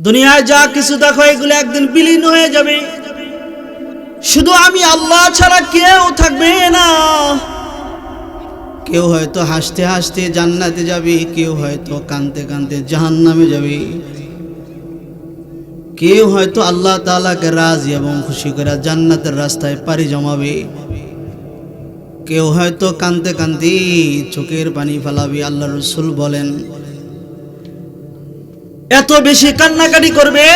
দুনিয়ায় যা কিছু দেখো, এগুলো একদিন বিলীন হয়ে যাবে। শুধু আমি আল্লাহ ছাড়া কেউ থাকবে না। কেউ হয়তো হাসতে হাসতে জান্নাতে যাবে, কেউ হয়তো কানতে কানতে জাহান্নামে যাবে। কেউ হয়তো আল্লাহ তাআলাকে রাজি এবং খুশি করে জান্নাতের রাস্তায় পাড়ি জমাবে। কেউ হয়তো কানতে কানতে চোখের পানি ফেলাবে আল্লাহ রসুল বলেন। এত বেশি কান্নাকাটি করবে?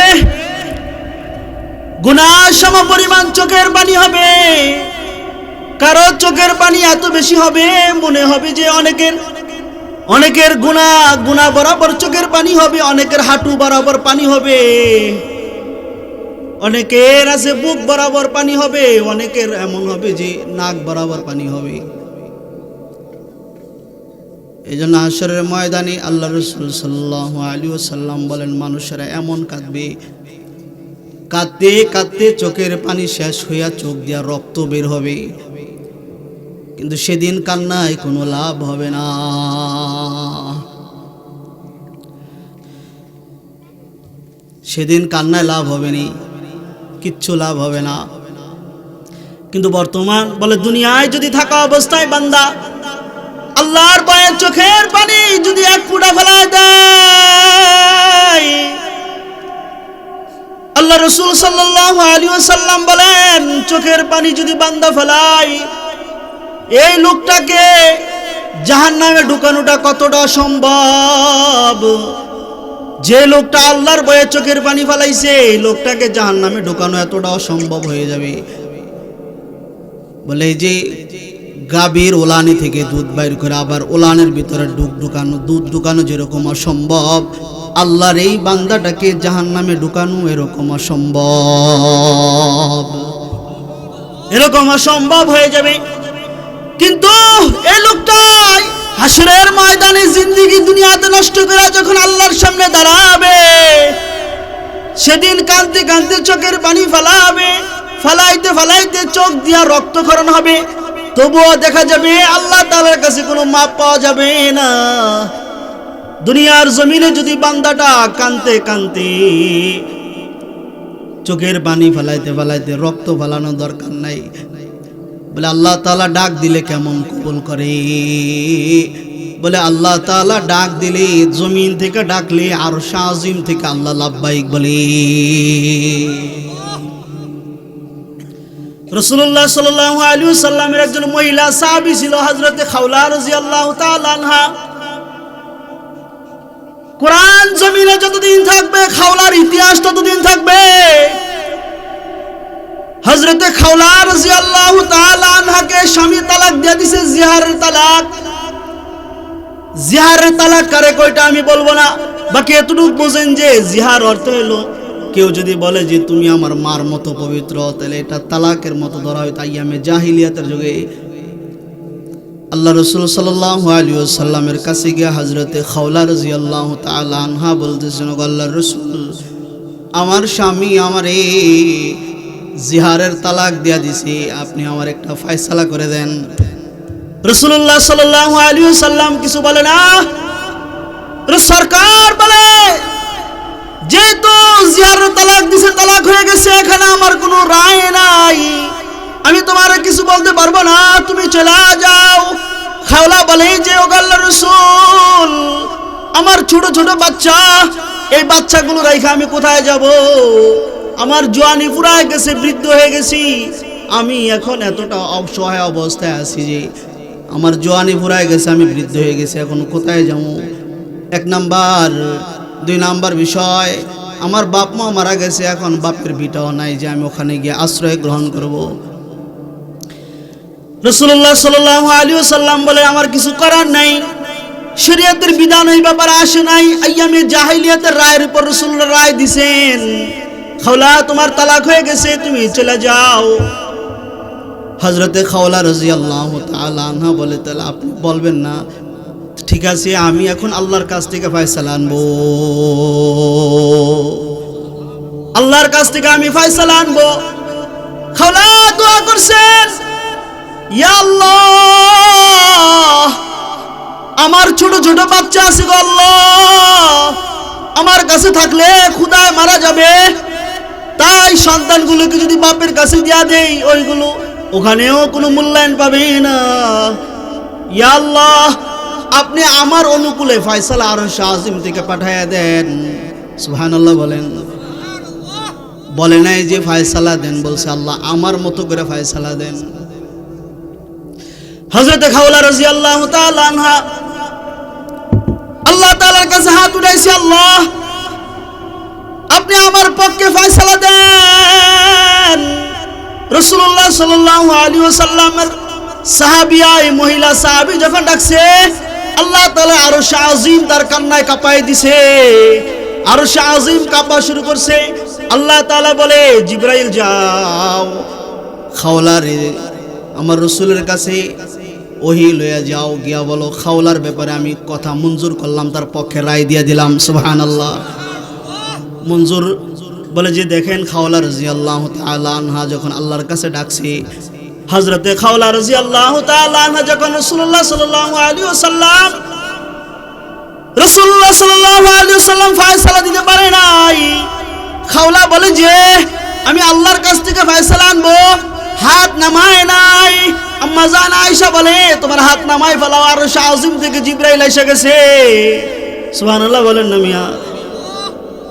গুনার সম পরিমাণ চোখের পানি হবে। কারও চোখের পানি এত বেশি হবে, মনে হবে যে অনেকের অনেকের গুণা গুণা বরাবর চোখের পানি হবে, অনেকের হাঁটু বরাবর পানি হবে। অনেকের আছে বুক বরাবর পানি হবে, অনেকের এমন হবে যে নাক বরাবর পানি হবে। এই জন্য আসরের ময়দানে আল্লাহ রসুল সাল্লাহ আলী সাল্লাম বলেন, মানুষেরা এমন কাঁদবে, কাঁদতে কাঁদতে চোখের পানি শেষ হইয়া চোখ দিয়া রক্ত বের হবে। কিন্তু সেদিন কান্নায় কোনো লাভ হবে না। সেদিন কান্নায় লাভ হবে নি, কিচ্ছু লাভ হবে না। কিন্তু বর্তমান বলে, দুনিয়ায় যদি থাকা অবস্থায় বান্দা আল্লাহর চোখের পানি যদি এক ফুটা ফেলায় দেয়। আল্লাহ রসুল সাল্লাহ আলী সাল্লাম বলেন, চোখের পানি যদি বান্দা ফেলায়, এই লোকটাকে জাহান নামে ঢুকানোটা কতটা সম্ভব? যে লোকটা আল্লাহর বয়ে চোখের পানি ফেলাইছে, এই লোকটাকে জাহান নামে ঢুকানো এতটা অসম্ভব হয়ে যাবে। বলে যে গাভীর ওলানি থেকে দুধ বাইর করে আবার ওলানের ভিতরে ডুক ঢুকানো, দুধ ঢুকানো যেরকম অসম্ভব। আল্লাহর এই বান্দাটাকে জাহান নামে ঢুকানো এরকম অসম্ভব। এরকম অসম্ভব হয়ে যাবে। কিন্তু এই লোকটাই হাসরের ময়দানে জিন্দিগি দুনিয়াতে নষ্ট করে যখন আল্লাহর সামনে দাঁড়াবে, সেদিন কাঁদতে কাঁদতে চোখের পানি ফেলাবে, ফালাইতে ফালাইতে চোখ দিয়া রক্তক্ষরণ হবে। তবুও দেখা যাবে আল্লাহ তাআলার কাছে কোনো মাপ পাওয়া যাবে না। দুনিয়ার জমিনে যদি বান্দাটা কানতে কানতে চোখের পানি ফেলাইতে ফেলাইতে রক্ত ফেলানো দরকার নাই, বলে আল্লাহ তালা ডাক দিলে কেমন কবুল করে? বলে আল্লাহ তালা ডাক দিলে জমিন থেকে ডাকলে আর শাহিম থেকে আল্লাহ লাভবাইক বলে। রসুল্লাহ সাল্লাহ আলী সাল্লামের একজন মহিলা সাহাবি ছিল হজরতে খাউলা রাজি আল্লাহ আনহা। কোরআন জমিনে যতদিন থাকবে, খাওলার ইতিহাস ততদিন থাকবে। হজরতে আল্লাহ আনহাকে স্বামী তালাক দিয়ে দিছে, জিহারের তালাক। জিহারের তালাক কারে কয়টা আমি বলব না, বাকি এতটুকু বোঝেন যে জিহার অর্থ হলো কেউ যদি বলে যে তুমি আমার মার মতো পবিত্র, তাহলে এটা তালাকের মতো ধরা হয়। তাই আমি জাহিলিয়াতের যুগে আল্লাহ রসুল সাল্লামের কাছে গিয়ে হজরতে খাওলা রাজি আল্লাহ আনহা বলতেছেন আল্লাহ রসুল, আমার স্বামী আমার এই জিহারের তালাক দিয়া দিছি, আপনি আমার একটা ফয়সালা করে দেন। রসুল্লাহ সাল্লাম কিছু বলে না। সরকার বলে, যেহেতু জিহারের তালাক দিছে, তালাক হয়ে গেছে, এখানে আমার কোনো রায় নাই। আমি তোমার কিছু বলতে পারব না, তুমি চলে যাও। খাওলা বলে যে ও গাল্লা রসুল, আমার ছোট ছোট বাচ্চা, এই বাচ্চাগুলো রেখে আমি কোথায় যাব? আমার জোয়ানি পুরায় গেছে, বৃদ্ধ হয়ে গেছি। আমি এখন এতটা অসহায় অবস্থায় আছি যে, আমার জোয়ানি ফুরায় গেছে, আমি বৃদ্ধ হয়ে গেছি, এখন কোথায় যাব? এক নাম্বার, দুই নাম্বার বিষয় আমার বাপ মা মারা গেছে, এখন বাপের বিটাও নাই যে আমি ওখানে গিয়ে আশ্রয় গ্রহণ করব। রসুল্লাহ সাল আলী সাল্লাম বলে, আমার কিছু করার নাই। শরীয়তের বিধান এই ব্যাপারে আসে নাই। আইয়ামে জাহিলিয়াতের রায়ের উপর রসুল্লাহ রায় দিছেন। খাওলা, তোমার তালাক হয়ে গেছে, তুমি চলে যাও। হজরতে খাওলা রাজি আল্লাহ আনহা বলে, তাহলে আপনি বলবেন না ঠিক আছে, আমি এখন আল্লাহর কাছ থেকে ফয়সালা আনব। আল্লাহর কাছ থেকে আমি ফয়সালা আনব। খাওলা, দোয়া করছেন? আমার ছোট ছোট বাচ্চা আছে গো আমার কাছে থাকলে খুদায় এই সন্তানগুলোকে যদি বাপের কাছে দেয়া দেই, ওইগুলো ওখানেও কোনো মূল্যায়ন পাবে না। আল্লাহ আপনি আমার অনুকূলে ফয়সালা আরও শাহিম থেকে পাঠাইয়া দেন। সুবহানাল্লাহ বলেন। বলে নাই যে ফয়সালা দেন, বলছে আল্লাহ আমার মতো করে ফয়সালা দেন। হজরত খাওলা রাজি আল্লাহ আনহা, আল্লাহ তাআলার কাছে হাত উঠাইছে, আল্লাহ, আপনি আমার পক্ষে ফয়সালা দেন। রসুল্লাহ সাল্লাল্লাহু আলাইহি ওয়াসাল্লামের সাহাবিয়া এই মহিলা সাহাবী যখন ডাকছে আল্লাহ তালা আরও আজিম তার কান্নায় কাঁপাই দিছে। আরও আজিম কাঁপা শুরু করছে। আল্লাহ তাআলা বলে, জিব্রাইল, যাও। খাওলা রে আমার রসুলের কাছে ওহি লইয়া যাও। গিয়া বলো, খাওলার ব্যাপারে আমি কথা মঞ্জুর করলাম, তার পক্ষে রায় দিয়ে দিলাম। সুবহান আল্লাহ মঞ্জুর বলে, যে দেখেন খাওলা রাজি আল্লাহ আনহা যখন আল্লাহর কাছে ডাকছে হজরতে খাওলা রাজি আল্লাহ যখন রসুল্লাহ সাল্লাহ আলী সাল্লাম রসুল্লাহ সাল্লাহ আলী সাল্লাম ফায়সালা দিতে পারে নাই, খাওলা বলে যে, আমি আল্লাহর কাছ থেকে ফায়সালা আনব, হাত নামায় নাই। আম্মা জান আয়েশা বলে, তোমার হাত নামায় ফেলাও, আর শাহিম থেকে জিব্রাইল এসে গেছে। সুবহানাল্লাহ বলেন না মিয়া।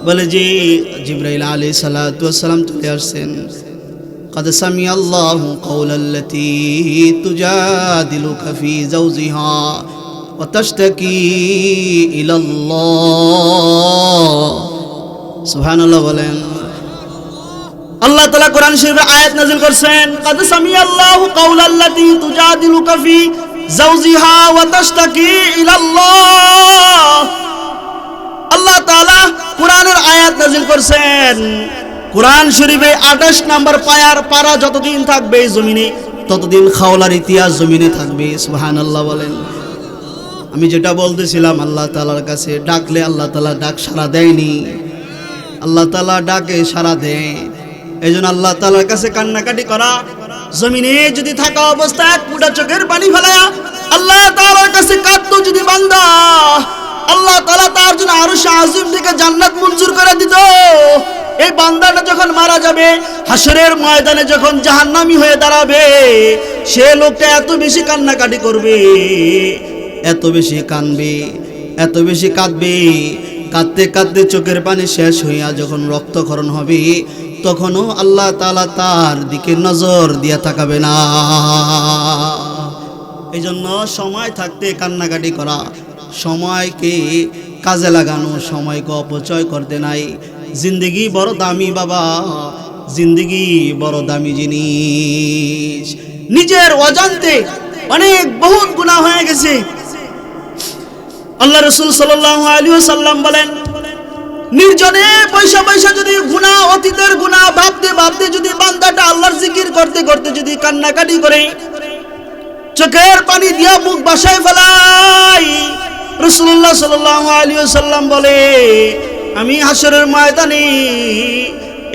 বলে যে, জিব্রাইল আলী সালাম চলে আসছেন। قد سمع الله قول التي تجادلك في زوجها وتشتكي إلى الله سبحان الله বলেন আল্লাহ তাআলা কোরআন শরীফে আয়াত নাযিল করছেন قد سمع الله قول التي تجادلك في زوجها وتشتكي إلى الله আল্লাহ তাআলা কোরআনের আয়াত নাজিল করছেন কোরআন শরীফে আঠাশ নাম্বার পায়ার পারা যতদিন থাকবে জমিনে, ততদিন খাওলার ইতিহাস জমিনে থাকবে সুহান আল্লাহ বলেন। আমি যেটা বলতেছিলাম, আল্লাহ তালার কাছে ডাকলে আল্লাহ তালা ডাক সারা দেয়নি। আল্লাহ তালা ডাকে সারা দেয়। এই জন্য আল্লাহ তালার কাছে কান্নাকাটি করা, জমিনে যদি থাকা অবস্থা এক ফুটা চোখের পানি ফেলায়া আল্লাহ তালার কাছে কাঁদতো যদি বান্দা, আল্লাহ তালা তার জন্য আরও শাহিম থেকে জান্নাত মঞ্জুর করে দিত। এই বান্দাটা যখন মারা যাবে, হাসরের ময়দানে যখন জাহান্নামি হয়ে দাঁড়াবে, সে লোকটা এত বেশি কান্নাকাটি করবে, এত বেশি কানবে এত বেশি কাঁদবে। কাঁদতে কাঁদতে চোখের পানি শেষ হইয়া যখন রক্তক্ষরণ হবে, তখনও আল্লাহ তালা তার দিকে নজর দিয়া তাকাবে না। এই জন্য সময় থাকতে কান্নাকাটি করা, সময়কে কাজে লাগানো, সময়কে অপচয় করতে নাই। জিন্দগি বড় দামি বাবা, জিন্দগি বড় দামি জিনিস। নিজের অজান্তে অনেক বহুত গুণা হয়ে গেছে। আল্লাহ রসুল সাল্লাম বলেন, নির্জনে পয়সা পয়সা যদি গুণা অতীতের গুণা ভাবতে ভাবতে যদি বান্দাটা আল্লাহর জিকির করতে করতে যদি কান্নাকাটি করে, চোখের পানি দিয়া মুখ বাসায় ফেলাই রসুল্লাহ সাল্লাহ আলী সাল্লাম বলে আমি হাসরের ময়দানে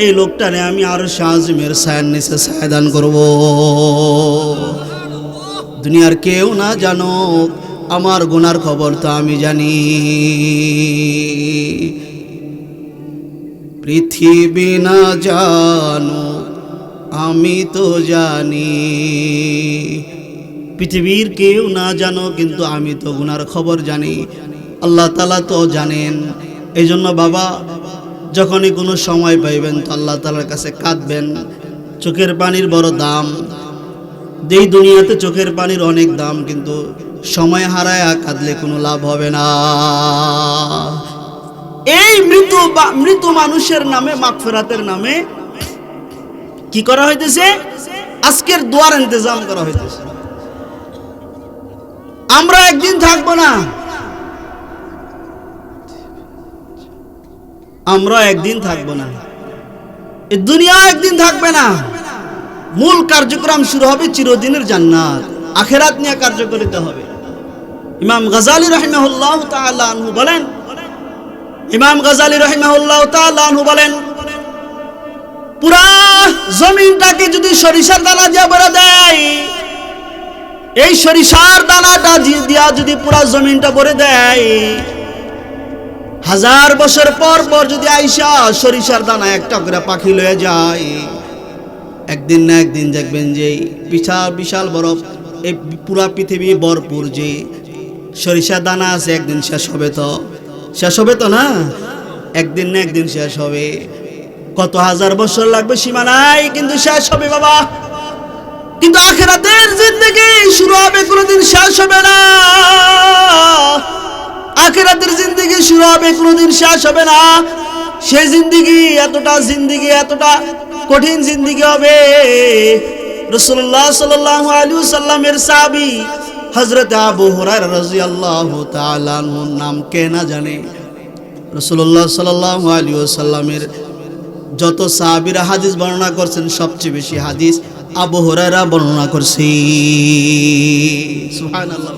এই লোকটারে আমি আরও শাহজিমের সায়ান নিচে সায়দান করব। দুনিয়ার কেউ না জানো আমার গুনার খবর তো আমি জানি। পৃথিবী না জানো আমি তো জানি। পৃথিবীর কেউ না জানো কিন্তু আমি তো গুনার খবর জানি। আল্লাহ তালা তো জানেন এই জন্য বাবা, যখনই কোনো সময় পাইবেন তো আল্লাহ তালার কাছে কাঁদবেন। চোখের পানির বড় দাম। যেই দুনিয়াতে চোখের পানির অনেক দাম, কিন্তু সময় হারায় কাঁদলে কোনো লাভ হবে না। এই মৃত মৃত মানুষের নামে, মাগফেরাতের নামে কি করা হইতেছে? আজকের দোয়ার ইন্তজাম করা হইতেছে। আমরা একদিন থাকব না। আমরা একদিন থাকব না। এই দুনিয়া একদিন থাকবে না। মূল কার্যক্রম শুরু হবে চিরদিনের জান্নাত। আখেরাত নিয়ে কার্যকরিত হবে। ইমাম গাজালি রহিমাহুল্লাহ তাআলা আনহু বলেন, ইমাম গাজালি রহিমাহুল্লাহ তাআলা আনহু বলেন, পুরা জমিনটাকে যদি সরিষার দানা দিয়ে ভরে দেয়, এই সরিষার দানাটা দিয়া যদি পুরা জমিনটা ভরে দেয় হাজার বছর পর পর যদি আইসা সরিষার দানা একটা করে পাখি লয়ে যায়। একদিন না একদিন দেখবেন যে বিশাল বিশাল বরফ, এই পুরা পৃথিবী ভরপুর যে সরিষার দানা আছে, একদিন শেষ হবে তো। শেষ হবে তো না? একদিন না একদিন শেষ হবে। কত হাজার বছর লাগবে সীমা নাই, কিন্তু শেষ হবে বাবা। কিন্তু আখেরাতের জিন্দগি শুরু হবে, কোনোদিন শেষ হবে না। আখেরাতের জিন্দগি শুরু হবে, কোনোদিন শেষ হবে না। সে জিন্দগি এতটা জিন্দগি, এতটা কঠিন জিন্দগি হবে। রসুল্লাহ সাল্লাহ আলু সাল্লামের সাবি হজরত আবু রাদিয়াল্লাহু তাআলা আনহুর নাম কে না জানে? রসুল্লাহ সাল্লাহ আলী সাল্লামের যত সাহাবিরা হাদিস বর্ণনা করছেন, সবচেয়ে বেশি হাদিস আবু হুরায়রা বর্ণনা করছে। সুবহানাল্লাহ।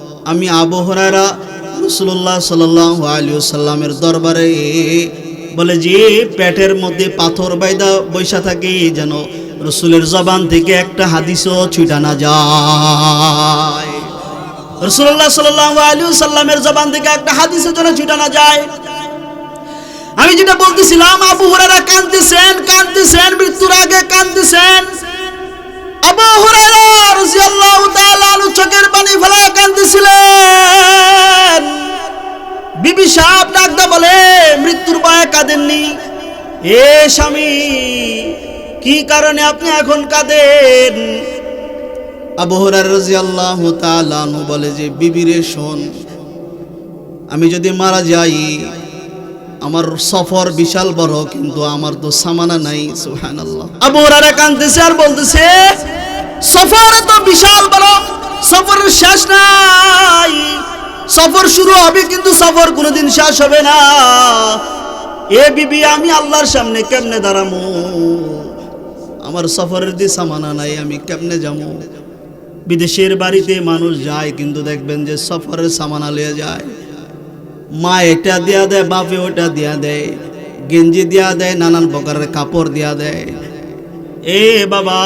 আমি আবু হুরায়রা রাসূলুল্লাহ সাল্লাল্লাহু আলাইহি সাল্লামের দরবারে বলে যে পেটের মধ্যে পাথর বাইদা বৈশা থাকে, যেন রসুলের জবান থেকে একটা হাদিসও ছুটা না যায়। রসুল্লাহ সাল্লাহ আলী সাল্লামের জবান থেকে একটা যায়। আমি যেটা বলতেছিলাম, আবু হুরারা কান্দতেছেন কান্দতেছেন মৃত্যুর আগে কান্দতেছেন আবু হুরারা রাদিয়াল্লাহু তাআলা চোখের পানি সাহেব ডাকদা বলে, মৃত্যুর ভয়ে কাঁদেননি? এ স্বামী, কি কারণে আপনি এখন কাঁদেন? আবু হুরায়রা রাদিয়াল্লাহু তাআলা বলে যে বিবিরে শোন, আমি যদি মারা যাই, আমার সফর বিশাল বড়, কিন্তু আমার তো সামানা নাই হুরায়রা কাঁদতেছে আর বলতেছে, সফর তো বিশাল বড়, সফরের শেষ নাই। সফর শুরু হবে কিন্তু সফর কোনোদিন শেষ হবে না। এ বিবি, আমি আল্লাহর সামনে কেমনে দাঁড়ামো? আমার সফরের দি সামানা নাই, আমি কেমনে যাব বিদেশের বাড়িতে মানুষ যায়, কিন্তু দেখবেন যে সফরের সামানা লিয়ে যায়। মা এটা দেয়া দেয়, বাপে ওটা দেয়া দেয়। গেঞ্জি দেয়া দেয়, নানান প্রকারের কাপড় দেয়া দেয়। এ বাবা,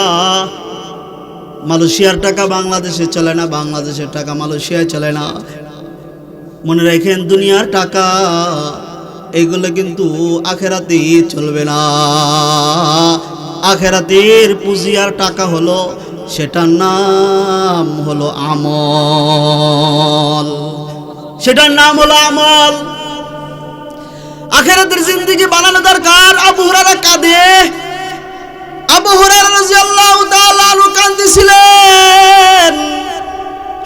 মালয়েশিয়ার টাকা বাংলাদেশে চলে না, বাংলাদেশের টাকা মালয়েশিয়ায় চলে না। মনে রাখেন দুনিয়ার টাকা, এগুলো কিন্তু আখেরাতে চলবে না। আখেরাতের পুঁজি আর টাকা হলো, সেটার নাম হলো আমল। সেটার নাম হলো আমল। আখেরাতের জিন্দগি বানানো দরকার। আবু হুরারা কাঁদে। আবু হুরারা রাদিয়াল্লাহু তাআলা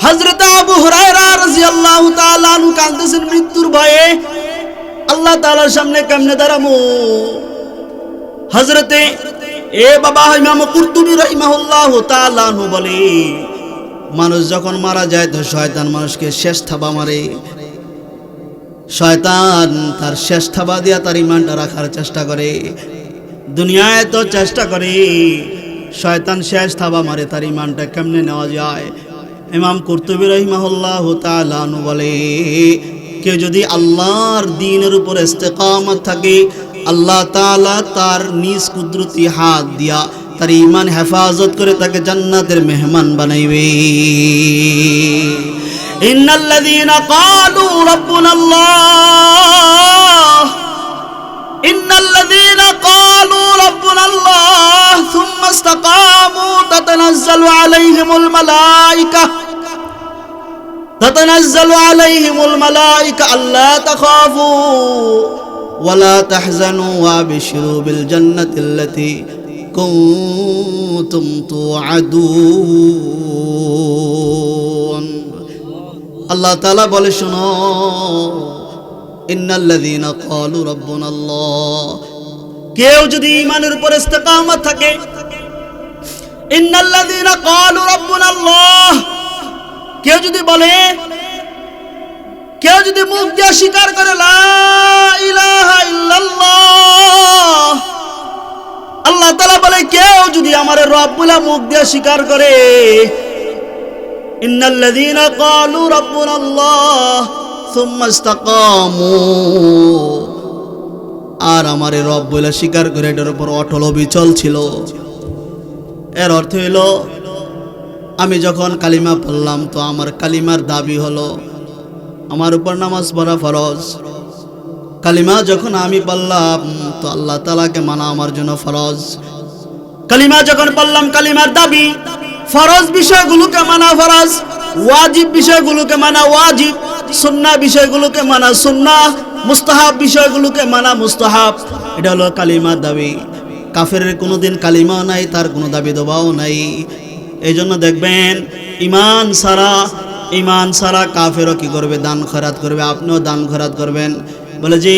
হযরত আবু হুরায়রা রাদিয়াল্লাহু তাআলা আনহু কাঁদতেছেন মৃত্যুর ভয়ে। আল্লাহ তাআলার সামনে কেমনে দাঁড়ামো হযরতে এ বাবা ইমাম কুরতুবী রাহিমাহুল্লাহু তাআলা আনহু বলে, মানুষ যখন মারা যায় তো শয়তান মানুষকে শেষ থাবা মারে। শয়তান তার শেষ থাবা দিয়া তার ইমানটা রাখার চেষ্টা করে। দুনিয়ায় তো চেষ্টা করে। শয়তান শেষ থাবা মারে, তার ইমানটা কেমনে নেওয়া যায়? ইমাম কুরতুবী তাআলাহু বলে, কেউ যদি আল্লাহর দিনের উপর ইস্তেকামত থাকে, আল্লাহ তাআলা তার নিজ কুদরতি হাত দিয়া তার ইমান হেফাজত করে তাকে জান্নাতের মেহমান বানাইবে। ইন্নাল্লাযীনা ক্বালু রাব্বুনাল্লাহ إن الذين قالوا ربنا الله ثم استقاموا تتنزل عليهم الملائكة تتنزل عليهم الملائكة ألا تخافوا ولا تحزنوا وابشروا بالجنة التي كنتم توعدون الله تعالى বলে শুনো কেউ যদি ঈমানের উপর ইস্তেকামত থাকে কেউ যদি বলে, কেউ যদি মুখ দিয়ে স্বীকার করে আল্লাহ তালা বলে, কেউ যদি আমার রব বলে মুখ দিয়ে স্বীকার করে, ইন্নাল্লাযীনা ক্বালু রাব্বুনাল্লাহ। আর আমার রব বলে স্বীকার করে এটার উপর অটল অবিচল ছিল। এর অর্থ হলো আমি যখন কালিমা পড়লাম তো আমার কালিমার দাবি হলো, আমার উপর নামাজ পড়া ফরজ। কালিমা যখন আমি পড়লাম তো আল্লাহ তালাকে মানা আমার জন্য ফরজ। কালিমা যখন পড়লাম, কালিমার দাবি, ফরজ বিষয়গুলোকে মানা ফরজ, ওয়াজিব বিষয়গুলোকে মানা ওয়াজিব। সুন্নাহ বিষয়গুলোকে মানা সুন্নাহ, মুস্তাহাব বিষয়গুলোকে মানা মুস্তাহাব। এটা হলো কালিমার দাবি। কাফের কোনোদিন কালিমাও নাই, তার কোনো দাবি দবাও নাই। এই জন্য দেখবেন ইমান সারা ইমান সারা কাফেরও কি করবে? দান খরাত করবে। আপনিও দান খরাত করবেন। বলে যে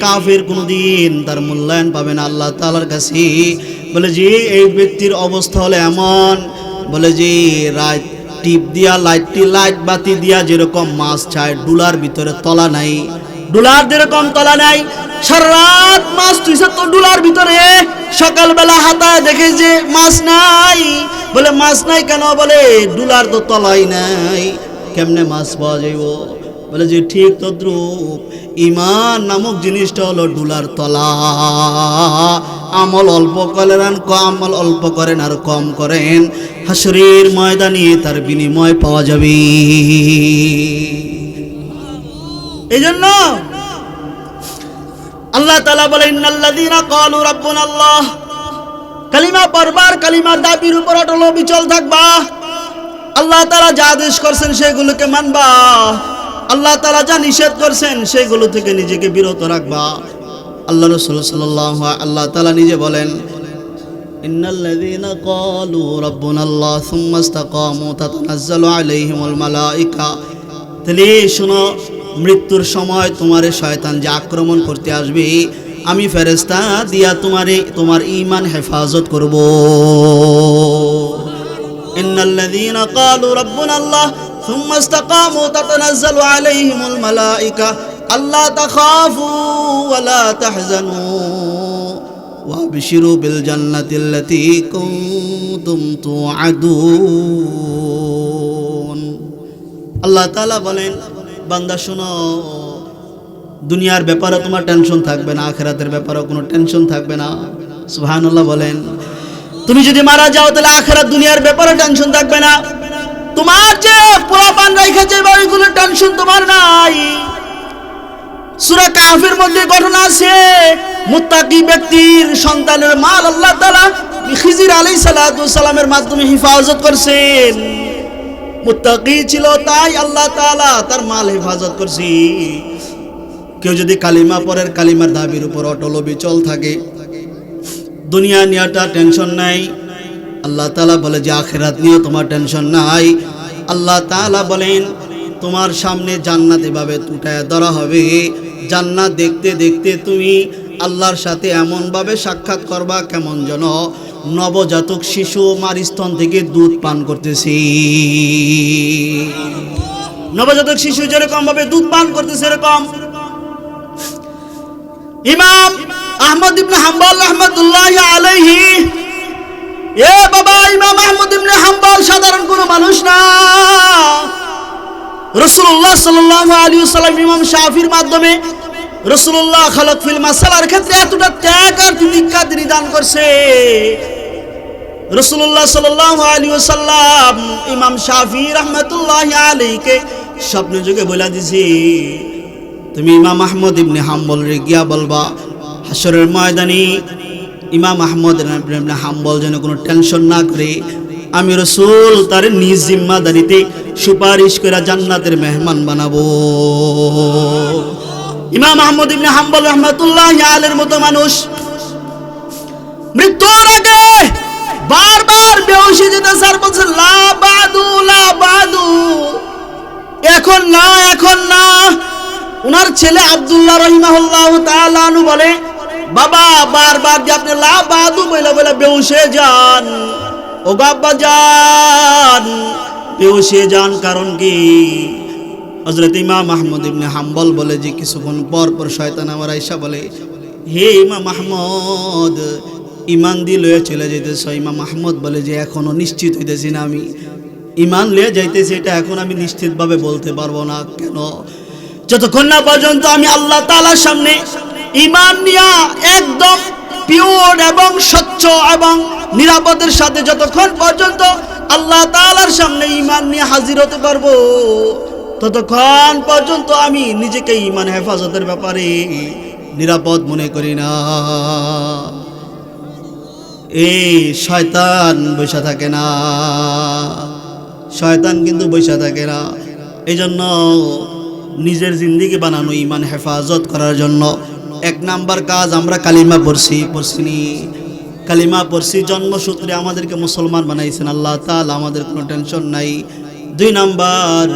কাফের কোনোদিন তার মূল্যায়ন পাবে না, আল্লাহ তালার কাছে। বলে যে এই ব্যক্তির অবস্থা হলো এমন। বলে যে রাত টিপ দিয়া, লাইটটি লাইট বাতি দিয়া যেরকম মাছ চায় ডুলার ভিতরে তলা নাই। ডুলার যেরকম তলা নাই সারা রাত মাছ তুইছে তো ডুলার ভিতরে। সকালবেলা হাতায় দেখে যে মাছ নাই। বলে, মাছ নাই কেন? বলে, ডুলার তো তলাই নাই। কেমনে মাছ পাওয়া যাইব? বলে যে, ঠিক তদ্রুপ, ইমান নামক জিনিসটা হলো ডুলার তলা। আমল অল্প করেন আমল অল্প করেন আর কম করেন। হাসরের ময়দানে তার বিনিময় পাওয়া যাবে। এই জন্য আল্লাহ তালা বলে, ইন্নাল্লাযীনা ক্বালু রাব্বুনাল্লাহ কালিমা পরবার কালিমার দাবির উপর অটল বিচল থাকবা। আল্লাহ তালা যা আদেশ করছেন সেগুলোকে মানবা। আল্লাহ তালা যা নিষেধ করছেন সেগুলো থেকে নিজেকে বিরত রাখবা। আল্লাহ রসুল সাল্লাহ আল্লাহ তালা নিজে বলেন, ইন্নাল্লাযীনা ক্বালু রাব্বুনাল্লাহ সুম্মা ইসতাকামু তাতানাজ্জালু আলাইহিমুল মালাঈকা তাহলে শোনো, মৃত্যুর সময় তোমার শয়তান যে আক্রমণ করতে আসবে, আমি ফেরেস্তা দিয়া তোমারে, তোমার ইমান হেফাজত করব। ইন্নাল্লাযীনা ক্বালু রাব্বুনাল্লাহ সুম্মা ইসতাকামু তাতানাজ্জালু আলাইহিমুল মালাঈকা الملائكة ألا تخافوا ولا تحزنوا وابشروا بالجنة التي كنتم توعدون আল্লাহ তাআলা বলেন বান্দা শোনো দুনিয়ার ব্যাপারে তোমার টেনশন থাকবে না আখেরাতের ব্যাপারে কোনো টেনশন থাকবে না সুবহানাল্লাহ বলেন তুমি যদি মারা যাও তাহলে আখেরাত দুনিয়ার ব্যাপারে টেনশন থাকবে না তোমার যে পোলাপান রেখেছে ওইগুলো টেনশন তোমার নাই সূরা কাফের মধ্যে ঘটনা আছে, মুত্তাকি ব্যক্তির সন্তানের মাল আল্লাহ তাআলা খিজির সালাতু সালামের মাধ্যমে হেফাজত করছেন। মুত্তাকি ছিল তাই আল্লাহ তাআলা তার মাল হেফাজত করছি। কেউ যদি কালিমা পরের কালিমার দাবির উপর অটল বিচল থাকে। দুনিয়া নিয়েটা টেনশন নাই। আল্লাহ তাআলা বলে যে আখেরাত নিয়ে তোমার টেনশন নাই। আল্লাহ তাআলা বলেন তোমার সামনে জান্নাত এভাবে তুটায় ধরা হবে। জান্নাত দেখতে দেখতে তুমি আল্লাহর সাথে এমনভাবে সাক্ষাৎ করবা কেমন যেন নবজাতক শিশু মার স্তন থেকে দুধ পান করতেছি। নবজাতক শিশু যেরকম ভাবে দুধ পান করতেছে এরকম। ইমাম আহমদ ইবনে হাম্বল রহমতুল্লাহ আলাইহি। এ বাবা, ইমাম আহমদ ইবনে হাম্বল সাধারণ কোনো মানুষ না। রসুল্লাহ সাল্লাল্লাহু আলাইহি সাল্লাম ইমাম শাফির মাধ্যমে রসুল্লাহ খালক ফিল মাসালার ক্ষেত্রে এতটা ত্যাগ আর তিতিক্ষা তিনি দান করছে। রসুল্লাহ সাল্লাল্লাহু আলাইহি সাল্লাম ইমাম শাফি রহমতুল্লাহ আলাইকে স্বপ্ন যুগে বলে দিছি তুমি ইমাম আহমদ ইবনে হাম্বল রে গিয়া বলবা হাসরের ময়দানে ইমাম আহমদ ইবনে হাম্বল যেন কোনো টেনশন না করে আমি রসুল তার নিজ জিম্মাদারিতে সুপারিশ করে জান্নাতের মেহমান বানাবো। ইমাম আহমদ ইবনে হাম্বল রহমতুল্লাহ আলের মতো মানুষ। মৃত্যুর আগে বারবার বেহসি যেতে স্যার বলছে এখন না এখন না। উনার ছেলে আব্দুল্লাহ রহিমাহুল্লাহ তাআলানু বলে, বাবা, বারবার যে আপনি লা বাদু বলে বলে বেউসে যান। ও গাব্বা যান বেউসে যান, কারণ কি? হজরত ইমাম মাহমুদ ইবনে হাম্বল বলে যে কিছুক্ষণ পর পর শয়তান আমার আইসা বলে, হে ইমাম মাহমুদ ইমান দিয়ে লয়ে চলে যেতেছ ইমাম মাহমুদ বলে যে, এখনও নিশ্চিত হইতেছি না আমি। ইমান লয়ে যাইতেছি, এটা এখন আমি নিশ্চিতভাবে বলতে পারব না। কেন? যতক্ষণ না পর্যন্ত আমি আল্লাহ তাআলার সামনে ইমান নিয়া একদম পিওর এবং স্বচ্ছ এবং নিরাপদের সাথে যতক্ষণ পর্যন্ত আল্লাহ তাআলার সামনে ইমান নিয়ে হাজির হতে পারব ততক্ষণ পর্যন্ত আমি নিজেকে ইমান হেফাজতের ব্যাপারে নিরাপদ মনে করি না। এই শয়তান বসে থাকে না। শয়তান কিন্তু বসে থাকে না। এই জন্য নিজের জিন্দিগি বানানো ইমান হেফাজত করার জন্য এক নাম্বার কাজ আমরা কালিমা পড়ছি পড়ছিনি কালিমা পড়ছি, জন্মসূত্রে আমাদেরকে মুসলমান বানাইছেন। আল্লাহ তাআলা আমাদের কোনো টেনশন নাই। দুই নাম্বার,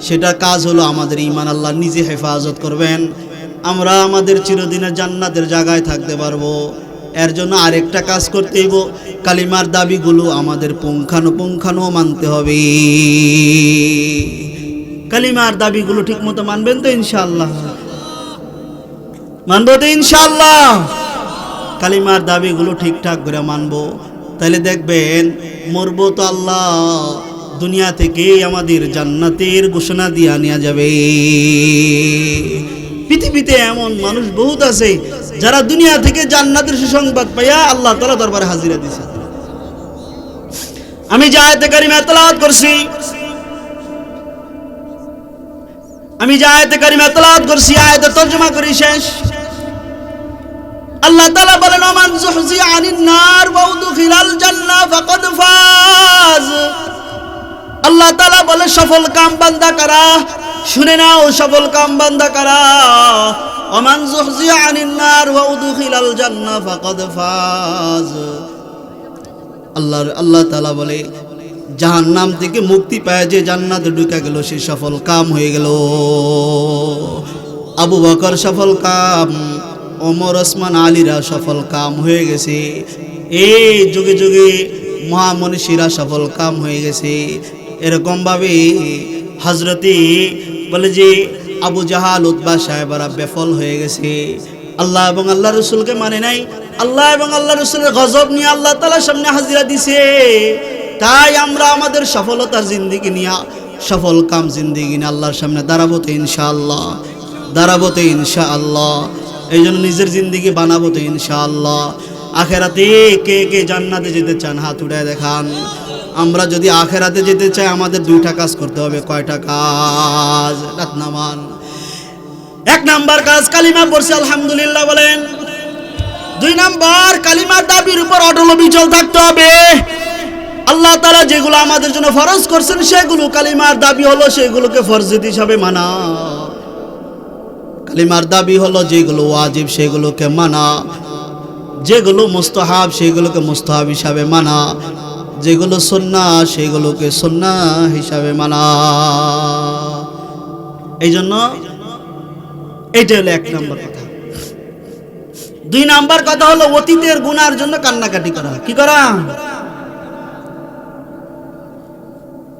সেটা কাজ হলো আমাদের ইমান আল্লাহ নিজে হেফাজত করবেন। আমরা আমাদের চিরদিনের জান্নাতের জায়গায় থাকতে পারব। এর জন্য আরেকটা কাজ করতে হইব। কালিমার দাবিগুলো আমাদের পুঙ্খানুপুঙ্খানু মানতে হবে। কালিমার দাবিগুলো ঠিক মতো মানবেন তো ইনশাল্লাহ মানবো তো ইনশাআল্লাহ। কালিমার দাবিগুলো ঠিকঠাক করে মানবো। তাহলে দেখবেন, মরবো তো আল্লাহ, দুনিয়া থেকেই আমাদের জান্নাতের ঘোষণা দিয়া নেওয়া যাবে। পৃথিবীতে এমন মানুষ বহুত আছে, যারা দুনিয়া থেকে জান্নাতের সুসংবাদ পাইয়া আল্লাহ তালা দরবারে হাজিরা দিছে। আমি যে আয়তে কারিমা তেলাওয়াত করছি, আমি যে আয়তে কারিমা তেলাওয়াত করছি আয়তে তর্জমা করি শেষ। আল্লাহ তাআলা বলেন ওমান জুহজি আনিন নার ওয়া উদখিলাল জান্নাহ ফাকাদ ফাজ। আল্লাহ তাআলা বলে সফল কাম বান্দা কারা? শুনে নাও, সফল কাম বান্দা কারা? ওমান জুহজি আনিন নার ওয়া উদখিলাল জান্নাহ ফাকাদ ফাজ। আল্লাহ আল্লাহ তাআলা বলে, জাহান্নাম থেকে মুক্তি পায় যে জান্নাতে ঢুকে গেল, সে সফল কাম হয়ে গেল। আবু বকর সফল কাম ওমর ওসমান আলীরা সফল কাম হয়ে গেছে। এই যুগে যুগে মহামনীষীরা সফল কাম হয়ে গেছে। এরকমভাবে হজরতে বলে যে আবু জাহাল উদ্বা সাহেবরা বেফল হয়ে গেছে। আল্লাহ এবং আল্লাহ রসুলকে মানে নাই। আল্লাহ এবং আল্লাহ রসুলের গজব নিয়ে আল্লাহ তালার সামনে হাজিরা দিছে। তাই আমরা আমাদের সফলতার জিন্দিগি নিয়ে, সফল কাম জিন্দিগি নিয়ে আল্লাহর সামনে দাঁড়াবো তো ইনশাআল্লাহ। দাঁড়াবো তো ইনশাআল্লাহ। এই জন্য নিজের জিন্দিগি বানাবো তো ইনশাআল্লাহ। আখেরাতে কে কে জান্নাতে যেতে চান, হাত উঠায় দেখান। আমরা যদি আখেরাতে যেতে চাই, আমাদের দুইটা কাজ করতে হবে, কয়টা কাজ? রাত নামান। এক নাম্বার কাজ, কালিমা পড়ছি, আলহামদুলিল্লাহ বলেন। দুই নাম্বার, কালিমার দাবির উপর অটল বিচল থাকতে হবে। আল্লাহ তারা যেগুলো আমাদের জন্য ফরজ করছেন, সেগুলো কালিমার দাবি হলো, সেগুলোকে ফরজিত হিসাবে মানা। কালিমার দাবি হলো যেগুলো ওয়াজিব, সেগুলোকে মানা। যেগুলো মুস্তাহাব, সেগুলোকে মুস্তাহাব হিসাবে মানা। যেগুলো সন্না, সেগুলোকে সন্না হিসাবে মানা। এই জন্য এইটা হলো এক নম্বর কথা। দুই নাম্বার কথা হলো অতীতের গুনার জন্য কান্নাকাটি করা। কি করা?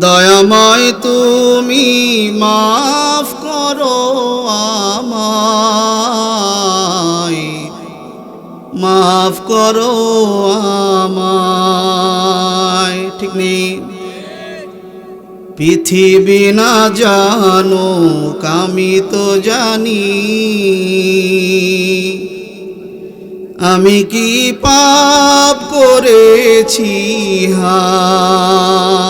দয়াময় তুমি মাফ করো আমায়। মাফ করো আমায়। ঠিক নেই। পৃথিবী না জানো আমি তো জানি। আমি কি পাপ করেছি হায়?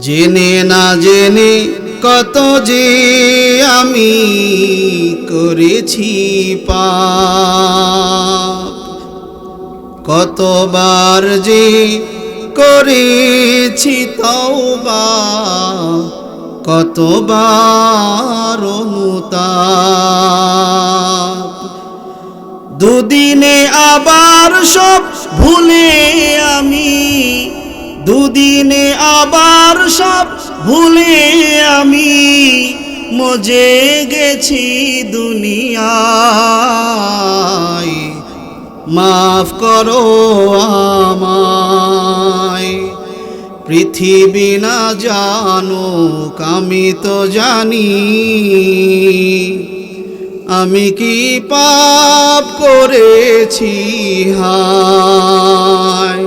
জেনে না জেনে কত যে আমি করেছি পাপ। কতবার যে করেছি তওবা, কতবার অনুতাপ। দুদিনে আবার সব ভুলে আমি দুদিনে আবার সব ভুলে আমি মজে গেছি দুনিয়ায়। মাফ করো আমায়, পৃথিবী না জানুক, আমি তো জানি। আমি কি পাপ করেছি হায়?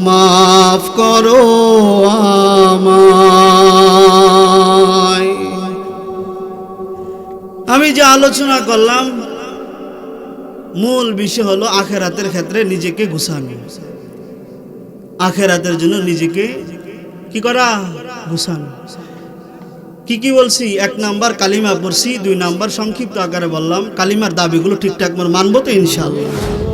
মাফ করো আমায়। আমি যে আলোচনা করলাম, মূল বিষয় হলো আখেরাতের ক্ষেত্রে নিজেকে গুছানো। আখেরাতের জন্য নিজেকে কি করা? গুছানো। কি কি বলছি? এক নাম্বার কালিমা পড়ছি, দুই নাম্বার সংক্ষিপ্ত আকারে বললাম। কালিমার দাবিগুলো ঠিকঠাক মানবো তো ইনশাল্লাহ